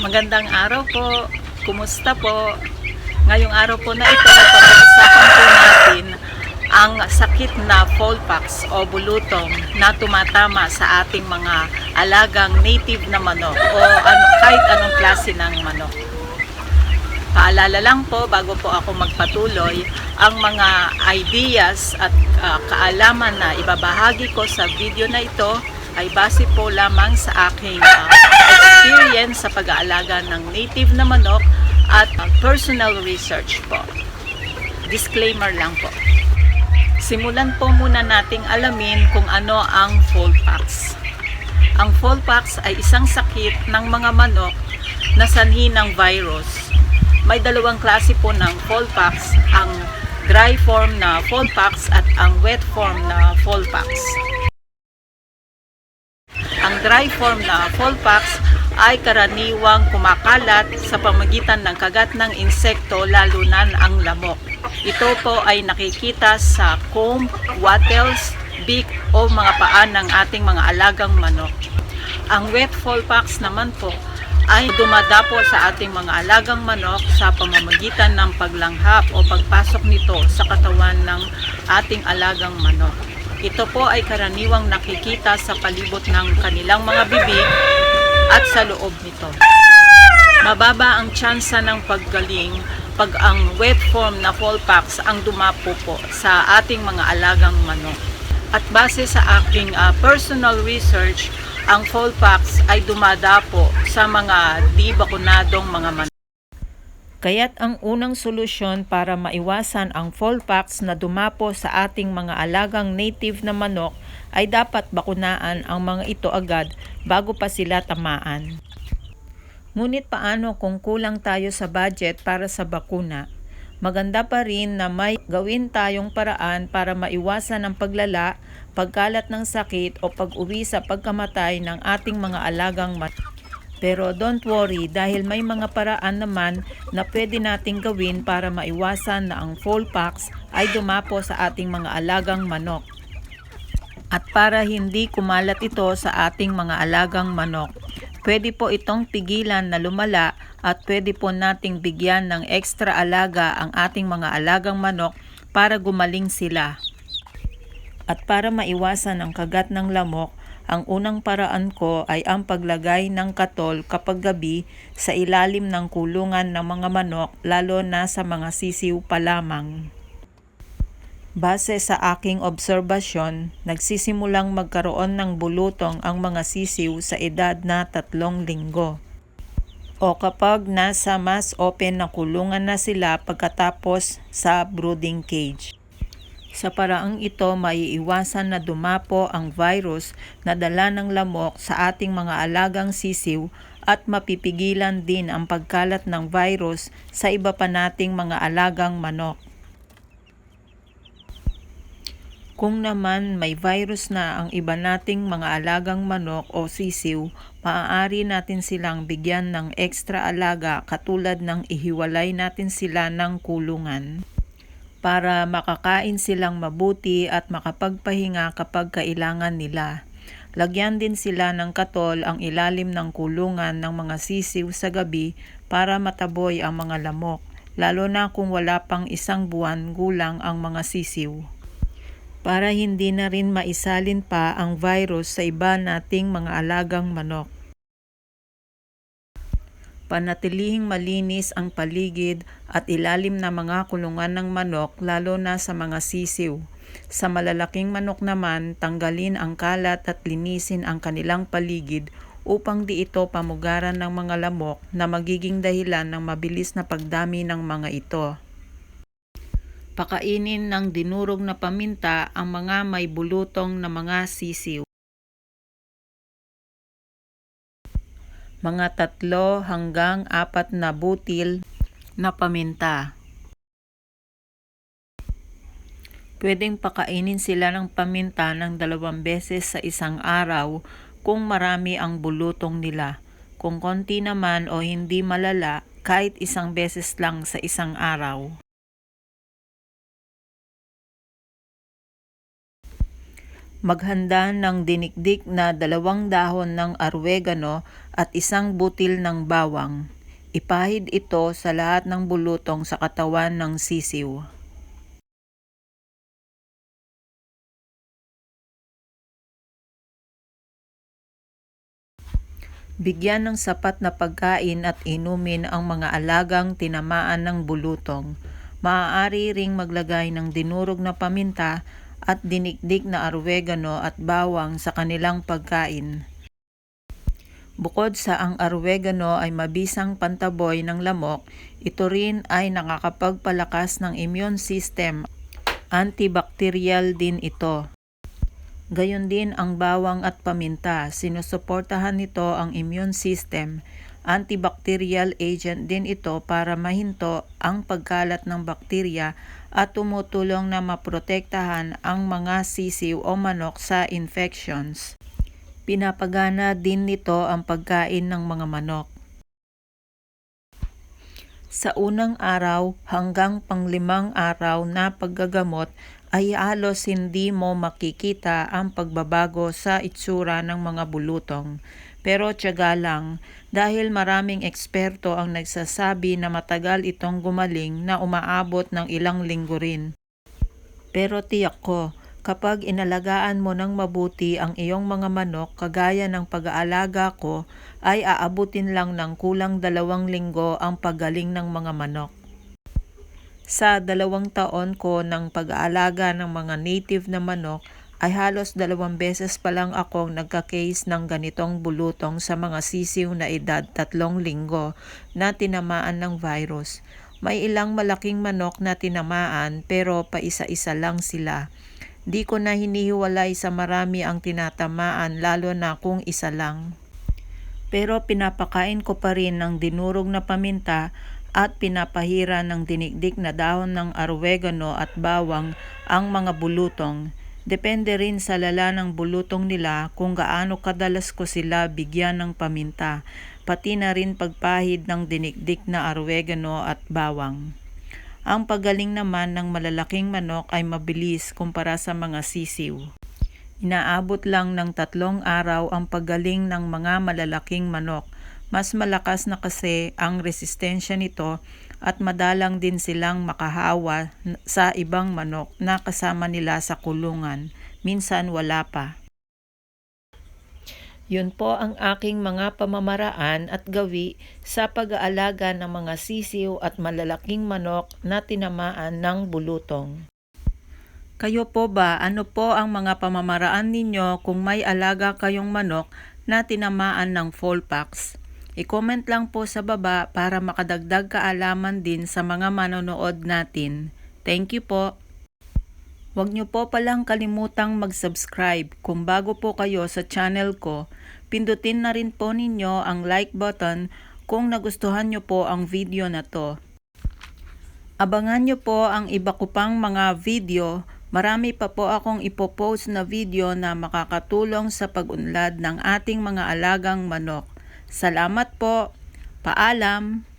Magandang araw po. Kumusta po? Ngayong araw po na ito, pag-uusapan po natin ang sakit na fallpox o bulutong na tumatama sa ating mga alagang native na manok o ano, kahit anong klase ng manok. Paalala lang po bago po ako magpatuloy, ang mga ideas at ah, kaalaman na ibabahagi ko sa video na ito ay base po lamang sa aking ah, experience sa pag-aalaga ng native na manok at personal research po. Disclaimer lang po. Simulan po muna nating alamin kung ano ang fallpox. Ang fallpox ay isang sakit ng mga manok na sanhi ng virus. May dalawang klase po ng fallpox, ang dry form na fallpox at ang wet form na fallpox. Ang dry form na fallpox ay karaniwang kumakalat sa pamagitan ng kagat ng insekto lalo na ang lamok. Ito po ay nakikita sa comb, wattles, beak o mga paa ng ating mga alagang manok. Ang wet fallpox naman po ay dumadapo sa ating mga alagang manok sa pamamagitan ng paglanghap o pagpasok nito sa katawan ng ating alagang manok. Ito po ay karaniwang nakikita sa palibot ng kanilang mga bibig at sa loob nito. Mababa ang tsansa ng paggaling pag ang wet form na fallpox ang dumapo po sa ating mga alagang manok. At base sa aking ah, personal research, ang fallpox ay dumadapo sa mga di bakunadong mga manok. Kaya't ang unang solusyon para maiwasan ang fallpox na dumapo sa ating mga alagang native na manok ay dapat bakunaan ang mga ito agad bago pa sila tamaan. Ngunit paano kung kulang tayo sa budget para sa bakuna? Maganda pa rin na may gawin tayong paraan para maiwasan ang paglala, pagkalat ng sakit o pag-uwi sa pagkamatay ng ating mga alagang manok. Pero don't worry dahil may mga paraan naman na pwede nating gawin para maiwasan na ang fallpox ay dumapo sa ating mga alagang manok. At para hindi kumalat ito sa ating mga alagang manok, pwede po itong pigilan na lumala at pwede po nating bigyan ng extra alaga ang ating mga alagang manok para gumaling sila. At para maiwasan ang kagat ng lamok, ang unang paraan ko ay ang paglagay ng katol kapag gabi sa ilalim ng kulungan ng mga manok lalo na sa mga sisiw pa lamang. Base sa aking obserbasyon, nagsisimulang magkaroon ng bulutong ang mga sisiw sa edad na tatlong linggo. O kapag nasa mas open na kulungan na sila pagkatapos sa brooding cage. Sa paraang ito, maiiwasan na dumapo ang virus na dala ng lamok sa ating mga alagang sisiw at mapipigilan din ang pagkalat ng virus sa iba pa nating mga alagang manok. Kung naman may virus na ang iba nating mga alagang manok o sisiw, maaari natin silang bigyan ng ekstra alaga katulad ng ihiwalay natin sila ng kulungan para makakain silang mabuti at makapagpahinga kapag kailangan nila. Lagyan din sila ng katol ang ilalim ng kulungan ng mga sisiw sa gabi para mataboy ang mga lamok, lalo na kung wala pang isang buwan gulang ang mga sisiw. Para hindi na rin maisalin pa ang virus sa iba nating mga alagang manok. Panatilihing malinis ang paligid at ilalim na mga kulungan ng manok lalo na sa mga sisiw. Sa malalaking manok naman, tanggalin ang kalat at linisin ang kanilang paligid upang di ito pamugaran ng mga lamok na magiging dahilan ng mabilis na pagdami ng mga ito. Pakainin ng dinurog na paminta ang mga may bulutong na mga sisiw. mga tatlo hanggang apat na butil na paminta. Pwedeng pakainin sila ng paminta ng dalawang beses sa isang araw kung marami ang bulutong nila. Kung konti naman o hindi malala, kahit isang beses lang sa isang araw. Maghanda ng dinikdik na dalawang dahon ng arwegano at isang butil ng bawang. Ipahid ito sa lahat ng bulutong sa katawan ng sisiw. Bigyan ng sapat na pagkain at inumin ang mga alagang tinamaan ng bulutong. Maaari ring maglagay ng dinurog na paminta at dinikdik na arwegano at bawang sa kanilang pagkain. Bukod sa ang arwegano ay mabisang pantaboy ng lamok, ito rin ay nakakapagpalakas ng immune system. Antibacterial din ito. Gayon din ang bawang at paminta, sinusuportahan nito ang immune system. Antibacterial agent din ito para mahinto ang pagkalat ng bakterya at tumutulong na maprotektahan ang mga sisiw o manok sa infections. Pinapagana din nito ang pagkain ng mga manok. Sa unang araw hanggang panglimang araw na paggagamot ay halos hindi mo makikita ang pagbabago sa itsura ng mga bulutong. Pero tiyaga lang dahil maraming eksperto ang nagsasabi na matagal itong gumaling na umaabot ng ilang linggo rin. Pero tiyak ko, kapag inalagaan mo ng mabuti ang iyong mga manok kagaya ng pag-aalaga ko, ay aabutin lang ng kulang dalawang linggo ang paggaling ng mga manok. Sa dalawang taon ko ng pag-aalaga ng mga native na manok, ay halos dalawang beses pa lang akong nagka-case ng ganitong bulutong sa mga sisiw na edad tatlong linggo na tinamaan ng virus. May ilang malaking manok na tinamaan pero paisa-isa lang sila. Di ko na hinihiwalay sa marami ang tinatamaan lalo na kung isa lang. Pero pinapakain ko pa rin ng dinurog na paminta at pinapahira ng dinikdik na dahon ng arwegano at bawang ang mga bulutong. Depende rin sa lala ng bulutong nila kung gaano kadalas ko sila bigyan ng paminta, pati na rin pagpahid ng dinikdik na arwegano at bawang. Ang pagaling naman ng malalaking manok ay mabilis kumpara sa mga sisiw. Inaabot lang ng tatlong araw ang pagaling ng mga malalaking manok. Mas malakas na kasi ang resistensya nito at madalang din silang makahawa sa ibang manok na kasama nila sa kulungan. Minsan wala pa. Yun po ang aking mga pamamaraan at gawi sa pag-aalaga ng mga sisiw at malalaking manok na tinamaan ng bulutong. Kayo po ba, ano po ang mga pamamaraan ninyo kung may alaga kayong manok na tinamaan ng fallpox? I-comment lang po sa baba para makadagdag kaalaman din sa mga manonood natin. Thank you po. Huwag niyo po palang kalimutang mag-subscribe. Kung bago po kayo sa channel ko, pindutin na rin po ninyo ang like button kung nagustuhan niyo po ang video na to. Abangan niyo po ang iba ko pang mga video. Marami pa po akong ipopost na video na makakatulong sa pag-unlad ng ating mga alagang manok. Salamat po. Paalam.